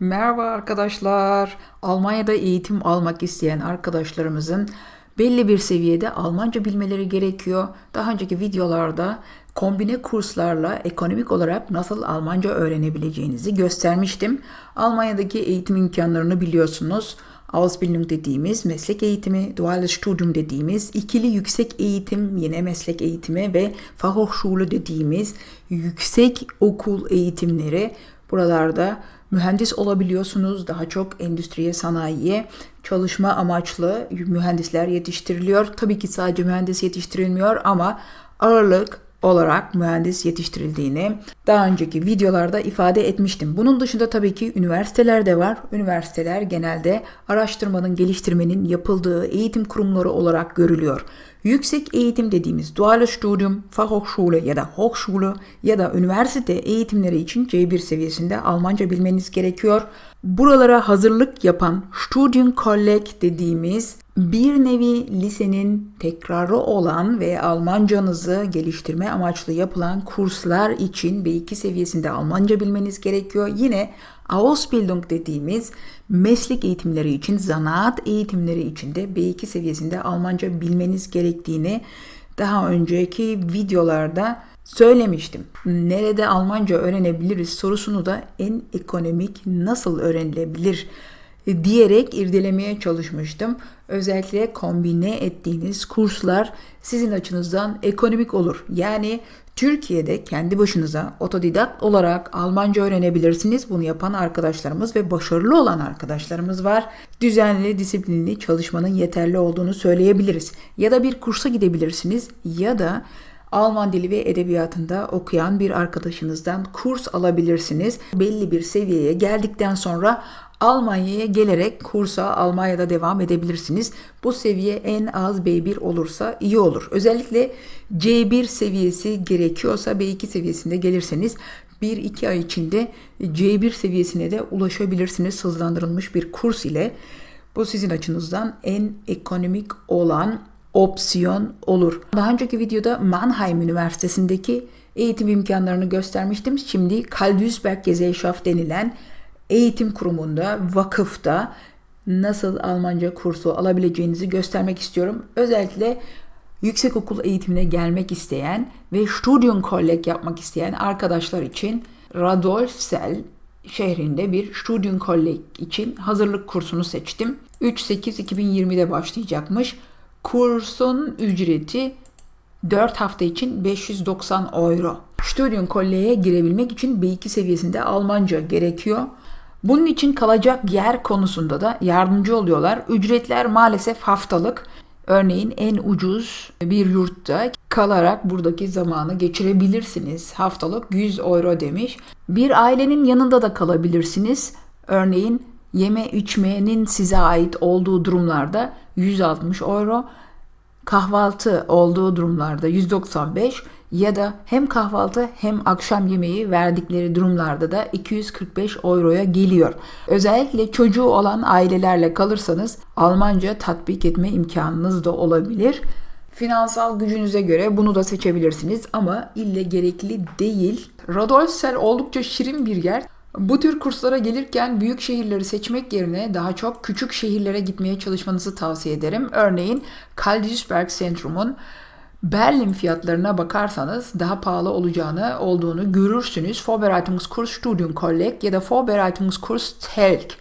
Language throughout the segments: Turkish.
Merhaba arkadaşlar. Almanya'da eğitim almak isteyen arkadaşlarımızın belli bir seviyede Almanca bilmeleri gerekiyor. Daha önceki videolarda kombine kurslarla ekonomik olarak nasıl Almanca öğrenebileceğinizi göstermiştim. Almanya'daki eğitim imkanlarını biliyorsunuz. Ausbildung dediğimiz meslek eğitimi, duales Studium dediğimiz ikili yüksek eğitim, yine meslek eğitimi ve Fachhochschule dediğimiz yüksek okul eğitimleri buralarda mühendis olabiliyorsunuz. Daha çok endüstriye, sanayiye çalışma amaçlı mühendisler yetiştiriliyor. Tabii ki sadece mühendis yetiştirilmiyor ama ağırlık olarak mühendis yetiştirildiğini daha önceki videolarda ifade etmiştim. Bunun dışında tabii ki üniversiteler de var. Üniversiteler genelde araştırmanın, geliştirmenin yapıldığı eğitim kurumları olarak görülüyor. Yüksek eğitim dediğimiz duales Studium, Fachhochschule ya da Hochschule ya da üniversite eğitimleri için C1 seviyesinde Almanca bilmeniz gerekiyor. Buralara hazırlık yapan Studienkolleg dediğimiz bir nevi lisenin tekrarı olan ve Almancanızı geliştirme amaçlı yapılan kurslar için B2 seviyesinde Almanca bilmeniz gerekiyor. Yine Ausbildung dediğimiz meslek eğitimleri için, zanaat eğitimleri için de B2 seviyesinde Almanca bilmeniz gerektiğini daha önceki videolarda söylemiştim. Nerede Almanca öğrenebiliriz sorusunu da en ekonomik nasıl öğrenilebilir diyerek irdelemeye çalışmıştım. Özellikle kombine ettiğiniz kurslar sizin açınızdan ekonomik olur. Yani Türkiye'de kendi başınıza otodidakt olarak Almanca öğrenebilirsiniz. Bunu yapan arkadaşlarımız ve başarılı olan arkadaşlarımız var. Düzenli, disiplinli çalışmanın yeterli olduğunu söyleyebiliriz. Ya da bir kursa gidebilirsiniz ya da Alman dili ve edebiyatında okuyan bir arkadaşınızdan kurs alabilirsiniz. Belli bir seviyeye geldikten sonra Almanya'ya gelerek kursa Almanya'da devam edebilirsiniz. Bu seviye en az B1 olursa iyi olur. Özellikle C1 seviyesi gerekiyorsa B2 seviyesinde gelirseniz 1-2 ay içinde C1 seviyesine de ulaşabilirsiniz hızlandırılmış bir kurs ile. Bu sizin açınızdan en ekonomik olan opsiyon olur. Daha önceki videoda Mannheim Üniversitesi'ndeki eğitim imkanlarını göstermiştim. Şimdi Karl Duisberg Gesellschaft denilen eğitim kurumunda, vakıfta nasıl Almanca kursu alabileceğinizi göstermek istiyorum. Özellikle yüksek okul eğitimine gelmek isteyen ve Studienkolleg yapmak isteyen arkadaşlar için Radolfsel şehrinde bir Studienkolleg için hazırlık kursunu seçtim. 3-8-2020'de başlayacakmış. Kursun ücreti 4 hafta için 590 euro. Studienkolleg'e girebilmek için B2 seviyesinde Almanca gerekiyor. Bunun için kalacak yer konusunda da yardımcı oluyorlar. Ücretler maalesef haftalık. Örneğin en ucuz bir yurtta kalarak buradaki zamanı geçirebilirsiniz. Haftalık 100 euro demiş. Bir ailenin yanında da kalabilirsiniz. Örneğin yeme içmenin size ait olduğu durumlarda 160 euro, kahvaltı olduğu durumlarda 195 ya da hem kahvaltı hem akşam yemeği verdikleri durumlarda da 245 euroya geliyor. Özellikle çocuğu olan ailelerle kalırsanız Almanca tatbik etme imkanınız da olabilir. Finansal gücünüze göre bunu da seçebilirsiniz ama ille gerekli değil. Radolfsel oldukça şirin bir yer. Bu tür kurslara gelirken büyük şehirleri seçmek yerine daha çok küçük şehirlere gitmeye çalışmanızı tavsiye ederim. Örneğin Karl Duisberg Centrum'un Berlin fiyatlarına bakarsanız daha pahalı olacağını olduğunu görürsünüz. Vorbereitungskurs Studienkolleg ya da Vorbereitungskurs Telk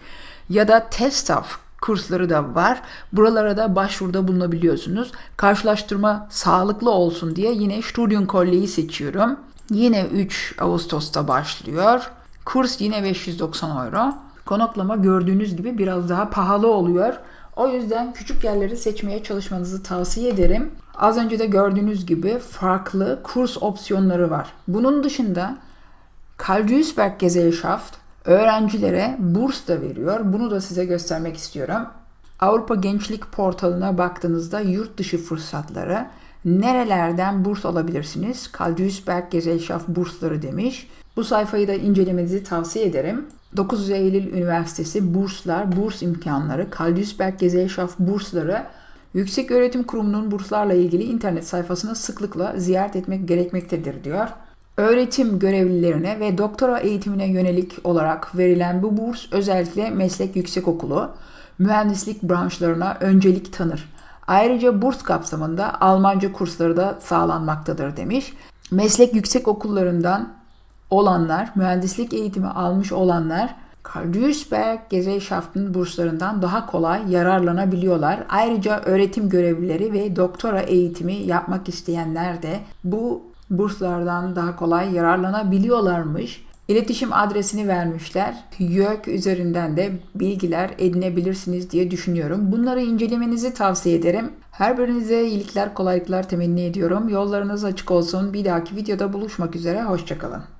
ya da Testaf kursları da var. Buralara da başvuruda bulunabiliyorsunuz. Karşılaştırma sağlıklı olsun diye yine Studienkolleg'i seçiyorum. Yine 3 Ağustos'ta başlıyor. Kurs yine 590 euro. Konaklama gördüğünüz gibi biraz daha pahalı oluyor. O yüzden küçük yerleri seçmeye çalışmanızı tavsiye ederim. Az önce de gördüğünüz gibi farklı kurs opsiyonları var. Bunun dışında Karl Duisberg Gesellschaft öğrencilere burs da veriyor. Bunu da size göstermek istiyorum. Avrupa Gençlik Portalı'na baktığınızda yurt dışı fırsatları, nerelerden burs alabilirsiniz? Karl Duisberg Gesellschaft bursları demiş. Bu sayfayı da incelemenizi tavsiye ederim. 9 Eylül Üniversitesi burslar, burs imkanları, Karl Duisberg Gesellschaft bursları Yüksek Öğretim Kurumu'nun burslarla ilgili internet sayfasını sıklıkla ziyaret etmek gerekmektedir diyor. Öğretim görevlilerine ve doktora eğitimine yönelik olarak verilen bu burs özellikle meslek yüksekokulu, mühendislik branşlarına öncelik tanır. Ayrıca burs kapsamında Almanca kursları da sağlanmaktadır demiş. Meslek yüksek okullarından olanlar, mühendislik eğitimi almış olanlar Duisberg Gesellschaften burslarından daha kolay yararlanabiliyorlar. Ayrıca öğretim görevlileri ve doktora eğitimi yapmak isteyenler de bu burslardan daha kolay yararlanabiliyorlarmış. İletişim adresini vermişler. YÖK üzerinden de bilgiler edinebilirsiniz diye düşünüyorum. Bunları incelemenizi tavsiye ederim. Her birinize iyilikler, kolaylıklar temenni ediyorum. Yollarınız açık olsun. Bir dahaki videoda buluşmak üzere. Hoşçakalın.